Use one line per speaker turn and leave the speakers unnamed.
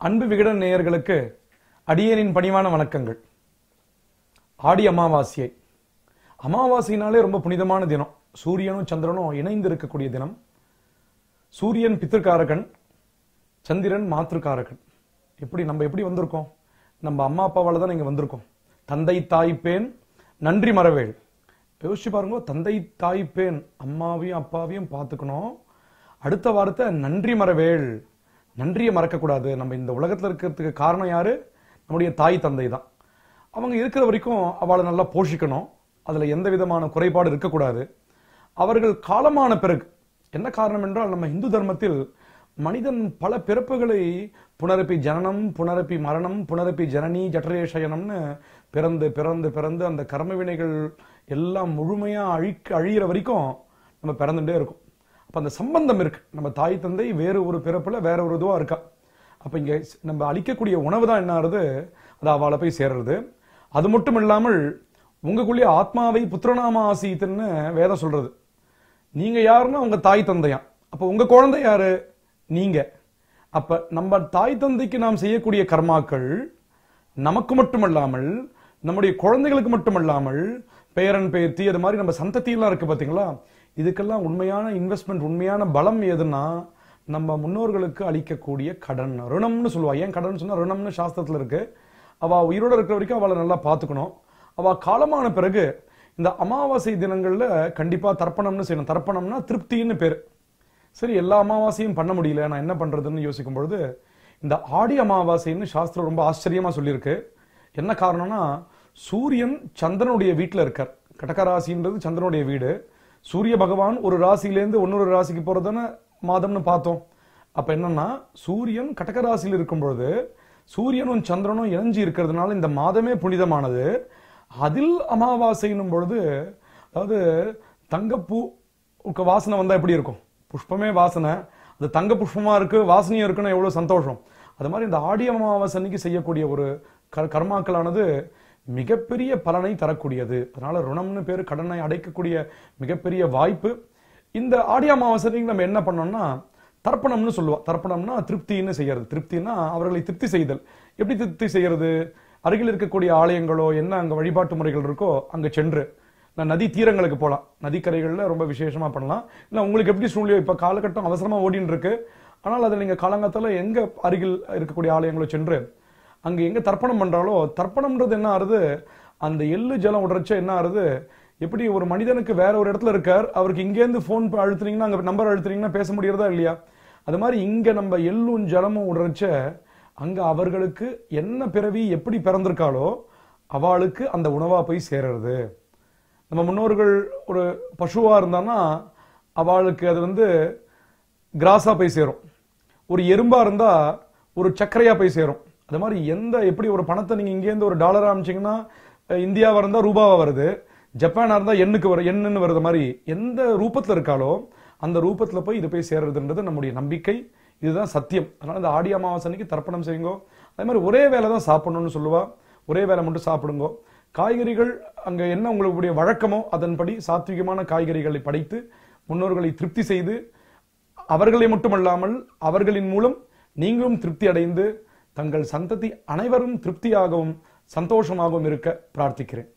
அன்பு விகடன் நேயர்களுக்கு அடியேனின் பணிவான வணக்கங்கள். ஆடி அமாவாசையை. அமாவாசைனாலே ரொம்ப புனிதமான தினம். சூரியனும் சந்திரனும் இணைந்து இருக்கக்கூடிய தினம். சூரியன் பித்திருக்காரகன் சந்திரன் மாத்திருக்காரகன். எப்படி நம்ம எப்படி வந்திருக்கோம்? நம்ம அம்மா அப்பாவால் தான் இங்கே வந்திருக்கோம். தந்தை தாய்ப்பேன் நன்றி மறவேள் யோசிச்சு பாருங்க தந்தை தாய்ப்பேன் அம்மாவையும் அப்பாவையும் பார்த்துக்கணும். அடுத்த வாரத்தை நன்றி மறவேள் நன்றியை மறக்கக்கூடாது. நம்ம இந்த உலகத்தில் இருக்கிறதுக்கு காரணம் யார்? நம்முடைய தாய் தந்தை தான் அவங்க இருக்கிற வரைக்கும் அவளை நல்லா போஷிக்கணும். அதில் எந்த விதமான குறைபாடு இருக்கக்கூடாது. அவர்கள் காலமான பிறகு என்ன காரணம் என்றால் நம்ம இந்து தர்மத்தில் மனிதன் பல பிறப்புகளை புனரப்பி ஜனனம் புனரப்பி மரணம் புனரப்பி ஜனனி ஜட்டரேஷயனம்னு பிறந்து பிறந்து பிறந்து அந்த கர்ம வினைகள் எல்லாம் முழுமையாக அழிக்க அழியிற வரைக்கும் நம்ம பிறந்துட்டே இருக்கும். அப்போ அந்த சம்பந்தம் இருக்கு. நம்ம தாய் தந்தை வேறு ஒரு பிறப்பில் வேற ஒரு இதுவாக இருக்கா? அப்போ இங்கே நம்ம அளிக்கக்கூடிய உணவு தான் என்ன ஆறுது அது அவளை போய் சேர்றது. அது மட்டும் இல்லாமல் உங்களுக்குள்ளேயே ஆத்மாவை புத்திரநாம ஆசித்துன்னு வேதம் சொல்றது. நீங்க யாருன்னா உங்க தாய் தந்தையா? அப்போ உங்க குழந்தை யாரு? நீங்க. அப்ப நம்ம தாய் தந்தைக்கு நாம் செய்யக்கூடிய கர்மாக்கள் நமக்கு மட்டுமல்லாமல் நம்முடைய குழந்தைகளுக்கு மட்டுமல்லாமல் பேரன் பேத்தி அது மாதிரி நம்ம சந்ததியெல்லாம் இருக்கு பாத்தீங்களா? இதுக்கெல்லாம் உண்மையான இன்வெஸ்ட்மெண்ட் உண்மையான பலம் எதுன்னா நம்ம முன்னோர்களுக்கு அளிக்கக்கூடிய கடன். ருணம்னு சொல்லுவாள் ஏன் கடன் சொன்னால் ருணம்னு சாஸ்திரத்தில் இருக்கு. அவள் உயிரோட இருக்கிற வரைக்கும் அவளை நல்லா பார்த்துக்கணும். அவ காலமான பிறகு இந்த அமாவாசை தினங்களில் கண்டிப்பாக தர்ப்பணம்னு செய்யணும். தர்ப்பணம்னா திருப்தின்னு பேர். சரி எல்லா அமாவாசையும் பண்ண முடியல. நான் என்ன பண்ணுறதுன்னு யோசிக்கும் பொழுது இந்த ஆடி அமாவாசைன்னு சாஸ்திரம் ரொம்ப ஆச்சரியமாக சொல்லியிருக்கு. என்ன காரணம்னா சூரியன் சந்திரனுடைய வீட்டில் இருக்கார். கடகராசின்றது சந்திரனுடைய வீடு. சூரிய பகவான் ஒரு ராசியிலேருந்து இன்னொரு ராசிக்கு போறதுன்னு மாதம்னு பார்த்தோம். அப்ப என்னன்னா சூரியன் கடக ராசியில் இருக்கும் பொழுது சூரியனும் சந்திரனும் இணைஞ்சு இருக்கிறதுனால இந்த மாதமே புனிதமானது. அதில் அமாவாசைன்னும் பொழுது அதாவது தங்கப்பூ வாசனை வந்தா எப்படி இருக்கும்? புஷ்பமே வாசனை. அது தங்க புஷ்பமா இருக்கு வாசனையும் இருக்குன்னா எவ்வளவு சந்தோஷம். அது மாதிரி இந்த ஆடி அமாவாசை அன்னைக்கு செய்யக்கூடிய ஒரு க- கர்மாக்களானது மிகப்பெரிய பலனை தரக்கூடியது. அதனால ருணம்னு பேர் கடனை அடைக்கக்கூடிய மிகப்பெரிய வாய்ப்பு. இந்த ஆடி அமாவாசை நம்ம என்ன பண்ணோம்னா தர்ப்பணம்னு சொல்லுவோம். தர்ப்பணம்னா திருப்தின்னு செய்யறது. திருப்தினா அவர்களை திருப்தி செய்தல். எப்படி திருப்தி செய்யறது? அருகில் இருக்கக்கூடிய ஆலயங்களோ என்ன அங்கே வழிபாட்டு முறைகள் இருக்கோ அங்கே சென்று. நான் நதி தீரங்களுக்கு போகலாம் நதிக்கரைகளில் ரொம்ப விசேஷமாக பண்ணலாம். இல்லை உங்களுக்கு எப்படி சூழ்நிலை? இப்போ காலகட்டம் அவசரமாக ஓடின்னு இருக்கு. ஆனால் அதை நீங்கள் காலங்காலத்தில் எங்கே அருகில் இருக்கக்கூடிய ஆலயங்களோ சென்று அங்கே எங்கே தர்ப்பணம் பண்ணுறாலோ தர்ப்பணம்ன்றது என்ன ஆறுது? அந்த எள்ளு ஜலம் உடறச்ச என்ன ஆறுது? எப்படி ஒரு மனிதனுக்கு வேற ஒரு இடத்துல இருக்கார் அவருக்கு இங்கேருந்து ஃபோன் அழுத்துனீங்கன்னா அங்கே நம்பர் அழுத்துனீங்கன்னா பேச முடியறதா இல்லையா? அது மாதிரி இங்கே நம்ம எள்ளும் ஜலமும் உடறச்ச அங்கே அவர்களுக்கு என்ன பிறவி எப்படி பிறந்திருக்காளோ அவளுக்கு அந்த உணவாக போய் சேருறது. நம்ம முன்னோர்கள் ஒரு பசுவாக இருந்தான்னா அவளுக்கு அது வந்து கிராஸாக போய் சேரும். ஒரு எறும்பாக இருந்தால் ஒரு சர்க்கரையாக போய் சேரும். அது மாதிரி எந்த எப்படி ஒரு பணத்தை நீங்கள் இங்கேருந்து ஒரு டாலரா அமிச்சீங்கன்னா இந்தியாவாக இருந்தால் ரூபாவாக வருது ஜப்பானாக இருந்தால் எண்ணுக்கு வர எண்ணுன்னு வருது மாதிரி எந்த ரூபத்தில் இருக்காலோ அந்த ரூபத்தில் போய் இது போய் சேர்றதுன்றது நம்முடைய நம்பிக்கை. இதுதான் சத்தியம். அதனால் இந்த ஆடி அமாவாசை அன்னைக்கு தர்ப்பணம் செய்யுங்க. அதே மாதிரி ஒரே வேலை தான் சாப்பிடணும்னு சொல்லுவா. ஒரே வேலை மட்டும் சாப்பிடுங்க. காய்கறிகள் அங்கே என்ன உங்களுடைய வழக்கமோ அதன்படி சாத்விகமான காய்கறிகளை படைத்து முன்னோர்களை திருப்தி செய்து அவர்களை மட்டுமல்லாமல் அவர்களின் மூலம் நீங்களும் திருப்தி அடைந்து தங்கள் சந்ததி அனைவரும் திருப்தியாகவும் சந்தோஷமாகவும் இருக்க பிரார்த்திக்கிறேன்.